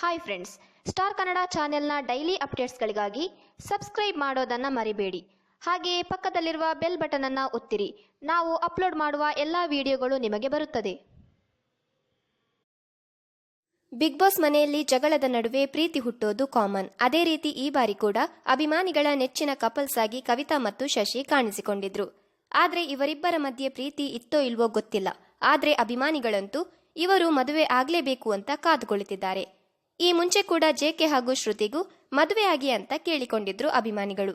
Hi friends star Kannada ಚಾನೆಲ್ನ daily ಅಪ್ಡೇಟ್ಸ್ಗಳಿಗಾಗಿ subscribe ಮಾಡೋದನ್ನು ಮರಿಬೇಡಿ. ಹಾಗೆಯೇ ಪಕ್ಕದಲ್ಲಿರುವ ಬೆಲ್ ಬಟನನ್ನು ಒತ್ತಿರಿ. ನಾವು ಅಪ್ಲೋಡ್ ಮಾಡುವ ಎಲ್ಲ ವಿಡಿಯೋಗಳು ನಿಮಗೆ ಬರುತ್ತದೆ. ಬಿಗ್ ಬಾಸ್ ಮನೆಯಲ್ಲಿ ಜಗಳದ ನಡುವೆ ಪ್ರೀತಿ ಹುಟ್ಟೋದು ಕಾಮನ್ ಅದೇ ರೀತಿ ಈ ಬಾರಿ ಕೂಡ ಅಭಿಮಾನಿಗಳ ನೆಚ್ಚಿನ ಕಪಲ್ಸ್ ಆಗಿ ಕವಿತಾ ಮತ್ತು ಶಶಿ ಕಾಣಿಸಿಕೊಂಡಿದ್ರು. ಆದ್ರೆ ಇವರಿಬ್ಬರ ಮಧ್ಯೆ ಪ್ರೀತಿ ಇತ್ತೋ ಇಲ್ವೋ ಗೊತ್ತಿಲ್ಲ. ಆದ್ರೆ ಅಭಿಮಾನಿಗಳಂತೂ ಇವರು ಮದುವೆ ಆಗಲೇಬೇಕು ಅಂತ ಕಾದು ಕುಳಿತಿದ್ದಾರೆ ಈ ಮುಂಚೆ ಕೂಡ ಜೆಕೆ ಹಾಗೂ ಶ್ರುತಿಗೂ ಮದುವೆ ಆಗಿ ಅಂತ ಕೇಳಿಕೊಂಡಿದ್ರು ಅಭಿಮಾನಿಗಳು.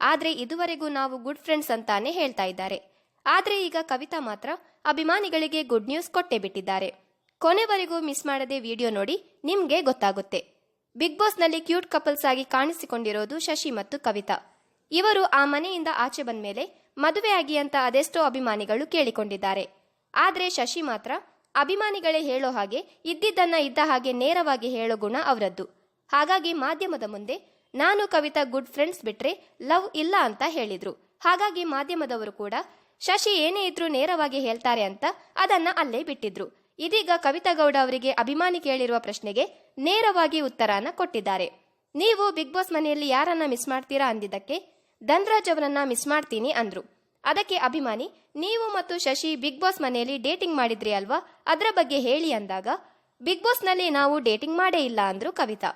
ಆದ್ರೆ ಇದುವರೆಗೂ ನಾವು ಗುಡ್ ಫ್ರೆಂಡ್ಸ್ ಅಂತಾನೆ ಹೇಳ್ತಾ ಇದ್ದಾರೆ. ಆದ್ರೆ ಈಗ ಕವಿತಾ ಮಾತ್ರ ಅಭಿಮಾನಿಗಳಿಗೆ ಗುಡ್ ನ್ಯೂಸ್ ಕೊಟ್ಟೇ ಬಿಟ್ಟಿದ್ದಾರೆ. ಕೊನೆವರೆಗೂ ಮಿಸ್ ಮಾಡದೆ ವಿಡಿಯೋ ನೋಡಿ ನಿಮ್ಗೆ ಗೊತ್ತಾಗುತ್ತೆ. ಬಿಗ್ ಬಾಸ್ನಲ್ಲಿ ಕ್ಯೂಟ್ ಕಪಲ್ಸ್ ಆಗಿ ಕಾಣಿಸಿಕೊಂಡಿರೋದು ಶಶಿ ಮತ್ತು ಕವಿತಾ. ಇವರು ಆ ಮನೆಯಿಂದ ಆಚೆ ಬಂದ್ಮೇಲೆ ಮದುವೆ ಆಗಿ ಅಂತ ಅದೆಷ್ಟೋ ಅಭಿಮಾನಿಗಳು ಕೇಳಿಕೊಂಡಿದ್ದಾರೆ. ಆದ್ರೆ ಶಶಿ ಮಾತ್ರ ಅಭಿಮಾನಿಗಳೇ ಹೇಳೋ ಹಾಗೆ ಇದ್ದಿದ್ದನ್ನ ಇದ್ದ ಹಾಗೆ ನೇರವಾಗಿ ಹೇಳೋ ಗುಣ ಅವರದ್ದು. ಹಾಗಾಗಿ ಮಾಧ್ಯಮದ ಮುಂದೆ ನಾನು ಕವಿತಾ ಗುಡ್ ಫ್ರೆಂಡ್ಸ್ ಬಿಟ್ರೆ ಲವ್ ಇಲ್ಲ ಅಂತ ಹೇಳಿದ್ರು. ಹಾಗಾಗಿ ಮಾಧ್ಯಮದವರು ಕೂಡ ಶಶಿ ಏನೇ ಇದ್ರೂ ನೇರವಾಗಿ ಹೇಳ್ತಾರೆ ಅಂತ ಅದನ್ನ ಅಲ್ಲೇ ಬಿಟ್ಟಿದ್ರು. ಇದೀಗ ಕವಿತಾ ಗೌಡ ಅವರಿಗೆ ಅಭಿಮಾನಿ ಕೇಳಿರುವ ಪ್ರಶ್ನೆಗೆ ನೇರವಾಗಿ ಉತ್ತರನ ಕೊಟ್ಟಿದ್ದಾರೆ. ನೀವು ಬಿಗ್ ಬಾಸ್ ಮನೆಯಲ್ಲಿ ಯಾರನ್ನ ಮಿಸ್ ಮಾಡ್ತೀರಾ ಅಂದಿದ್ದಕ್ಕೆ ಧನ್ರಾಜ್ ಅವರನ್ನ ಮಿಸ್ ಮಾಡ್ತೀನಿ ಅಂದ್ರು. ಅದಕ್ಕೆ ಅಭಿಮಾನಿ, ನೀವು ಮತ್ತು ಶಶಿ ಬಿಗ್ ಬಾಸ್ ಮನೆಯಲ್ಲಿ ಡೇಟಿಂಗ್ ಮಾಡಿದ್ರಿ ಅಲ್ವಾ? ಅದರ ಬಗ್ಗೆ ಹೇಳಿ ಅಂದಾಗ, ಬಿಗ್ ಬಾಸ್ನಲ್ಲಿ ನಾವು ಡೇಟಿಂಗ್ ಮಾಡೇ ಇಲ್ಲ ಅಂದ್ರು ಕವಿತಾ.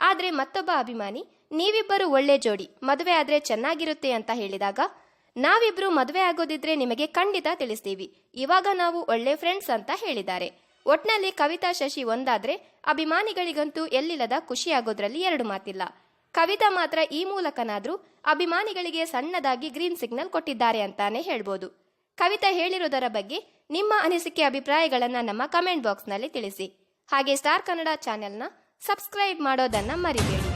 ಆದ್ರೆ ಮತ್ತೊಬ್ಬ ಅಭಿಮಾನಿ, ನೀವಿಬ್ಬರು ಒಳ್ಳೆ ಜೋಡಿ, ಮದುವೆ ಆದ್ರೆ ಚೆನ್ನಾಗಿರುತ್ತೆ ಅಂತ ಹೇಳಿದಾಗ, ನಾವಿಬ್ರು ಮದುವೆ ಆಗೋದಿದ್ರೆ ನಿಮಗೆ ಖಂಡಿತ ತಿಳಿಸ್ತೀವಿ. ಇವಾಗ ನಾವು ಒಳ್ಳೆ ಫ್ರೆಂಡ್ಸ್ ಅಂತ ಹೇಳಿದ್ದಾರೆ. ಒಟ್ನಲ್ಲಿ ಕವಿತಾ, ಶಶಿ ಒಂದಾದ್ರೆ, ಅಭಿಮಾನಿಗಳಿಗಂತೂ ಎಲ್ಲಿಲ್ಲದ ಖುಷಿಯಾಗೋದ್ರಲ್ಲಿ ಎರಡು ಮಾತಿಲ್ಲ. ಕವಿತಾ ಮಾತ್ರ ಈ ಮೂಲಕನಾದ್ರೂ ಅಭಿಮಾನಿಗಳಿಗೆ ಸಣ್ಣದಾಗಿ ಗ್ರೀನ್ ಸಿಗ್ನಲ್ ಕೊಟ್ಟಿದ್ದಾರೆ ಅಂತಾನೆ ಹೇಳ್ಬೋದು. ಕವಿತಾ ಹೇಳಿರುವುದರ ಬಗ್ಗೆ ನಿಮ್ಮ ಅನಿಸಿಕೆ ಅಭಿಪ್ರಾಯಗಳನ್ನ ನಮ್ಮ ಕಮೆಂಟ್ ಬಾಕ್ಸ್ನಲ್ಲಿ ತಿಳಿಸಿ. ಹಾಗೆ ಸ್ಟಾರ್ ಕನ್ನಡ ಚಾನೆಲ್ನ ಸಬ್ಸ್ಕ್ರೈಬ್ ಮಾಡೋದನ್ನ ಮರಿಬೇಡಿ.